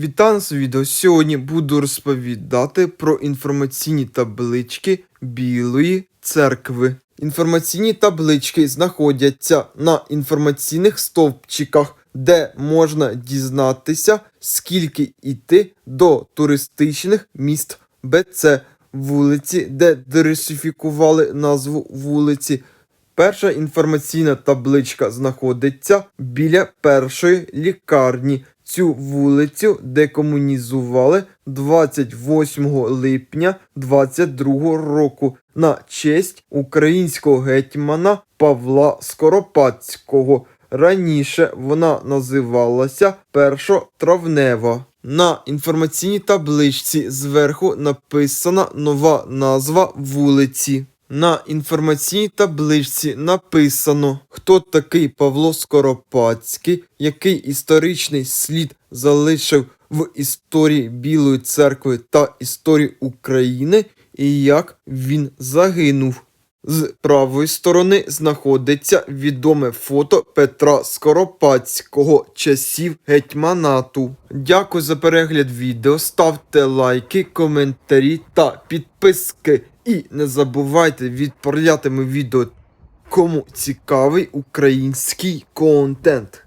Вітаю нас відео. Сьогодні буду розповідати про інформаційні таблички Білої церкви. Інформаційні таблички знаходяться на інформаційних стовпчиках, де можна дізнатися, скільки йти до туристичних міст БЦ вулиці, де диверсифікували назву вулиці. Перша інформаційна табличка знаходиться біля першої лікарні. Цю вулицю декомунізували 28 липня 22 року на честь українського гетьмана Павла Скоропадського. Раніше вона називалася Першотравнева. На інформаційній табличці зверху написана нова назва вулиці. На інформаційній табличці написано, хто такий Павло Скоропадський, який історичний слід залишив в історії Білої церкви та історії України, і як він загинув. З правої сторони знаходиться відоме фото Петра Скоропадського часів гетьманату. Дякую за перегляд відео. Ставте лайки, коментарі та підписки. І не забувайте відправляти ми відео кому цікавий український контент.